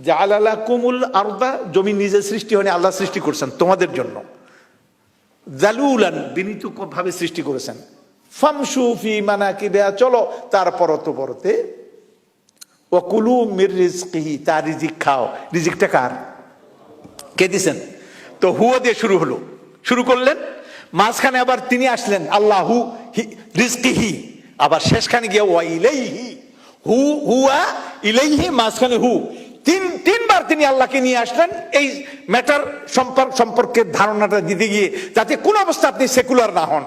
জালালা কুমুল আরদা, জমি নিজে সৃষ্টি হয়নি, আল্লাহ সৃষ্টি করছেন তোমাদের জন্য। জালুলান বিনীত ভাবে সৃষ্টি করেছেন। ফামসু মানা কি দেয়া চলো তার পরত পরতে। ওকুলু মির তার রিজিক খাও। রিজিকটা কার? কে দিছেন? তো হুয়া দিয়ে শুরু হলো। শুরু করলেন, মাঝখানে আবার তিনি আসলেন, আল্লাহু রিজকিহি। আবার শেষখানে গিয়ে ওয়া ইলাইহি, হু, হুয়া ইলাইহি, মাঝখানে হু। তিন, তিনবার তিনি আল্লাহকে নিয়ে আসলেন। এই ম্যাটার সম্পর্ক সম্পর্কের ধারণাটা দিতে গিয়ে যাতে কোন অবস্থা আপনি সেকুলার না হন।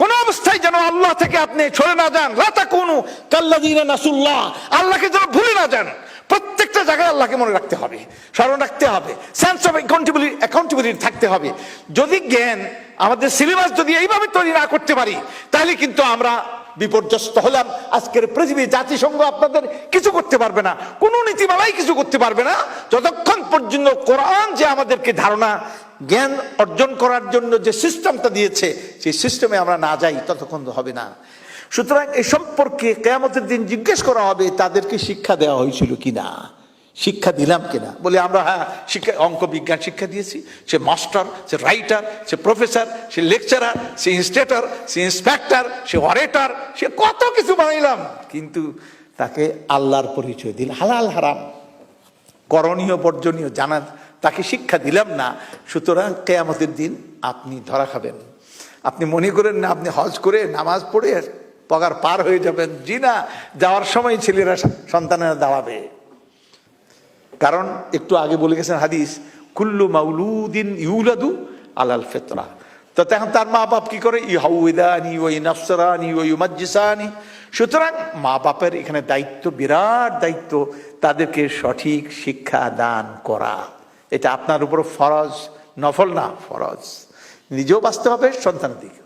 কোন অবস্থায় যেন আল্লাহ থেকে আপনি সরে না যান। লাতা কোনো কাল্লাদিনা নাসুল্লাহ। আল্লাহকে যেন ভুলে না যান। প্রত্যেকটা জায়গায় আল্লাহকে মনে রাখতে হবে। স্মরণ রাখতে হবে। সেন্স অফ অ্যাকাউন্টেবিলিটি অ্যাকাউন্টেবিলিটি থাকতে হবে। যদি জ্ঞান আমাদের সিলেবাস যদি এইভাবে তৈরি না করতে পারি, তাহলে কিন্তু আমরা বিপর্যস্ত হলাম। আজকের পৃথিবী, জাতিসংঘ আপনাদের কিছু করতে পারবে না। কোনো নীতিমালাই কিছু করতে পারবে না। যতক্ষণ পর্যন্ত কোরআন যে আমাদেরকে ধারণা, জ্ঞান অর্জন করার জন্য যে সিস্টেমটা দিয়েছে, সেই সিস্টেমে আমরা না যাই, ততক্ষণ হবে না। সুতরাং এই সম্পর্কে কেয়ামতের দিন জিজ্ঞেস করা হবে, তাদেরকে শিক্ষা দেওয়া হয়েছিল কিনা? শিক্ষা দিলাম কিনা? বলে আমরা হ্যাঁ শিক্ষা, অঙ্ক বিজ্ঞান শিক্ষা দিয়েছি। সে মাস্টার, সে রাইটার, সে প্রফেসর, সে লেকচারার, সে ইনস্টেটর, সে ইন্সপেক্টর, সে অরেটার, সে কত কিছু বানাইলাম। কিন্তু তাকে আল্লাহর পরিচয় দিল, হালাল হারাম। করণীয়, বর্জনীয় জানার তাকে শিক্ষা দিলাম না। সুতরাং কেয়ামতের দিন আপনি ধরা খাবেন। আপনি মনে করেন না, আপনি হজ করে নামাজ পড়ে পগার পার হয়ে যাবেন। জি না, যাওয়ার সময় ছেলেরা সন্তানেরা দাঁড়াবে। কারণ একটু আগে বলে গেছেন হাদিস, কুল্লু মাউলুদিন ইউলাদু আলাল ফেতরা। তো তখন তার মা বাপ কি করে? ই হাউদানি ওই নফসরানি ওই মাজ্জিসানি সুতরাং মা বাপের এখানে দায়িত্ব, বিরাট দায়িত্ব তাদেরকে সঠিক শিক্ষা দান করা। এটা আপনার উপর ফরজ, নফল না, ফরজ। নিজেও বাঁচতে হবে, সন্তান দিকে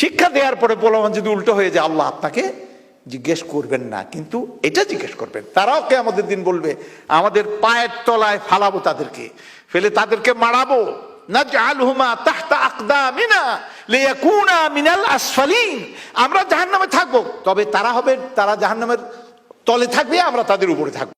শিক্ষা দেওয়ার পরে বলবান যদি উল্টো হয়ে যায়, আল্লাহ আপনাকে জিজ্ঞেস করবেন না, কিন্তু এটা জিজ্ঞেস করবেন। তারাও কে আমাদের দিন বলবে, আমাদের পায়ের তলায় ফালাবো তাদেরকে, ফেলে তাদেরকে মারাবো। আমরা জাহান্নামে থাকব। তবে তারা হবে তারা জাহান্নামের তলে থাকবে, আমরা তাদের উপরে থাকব।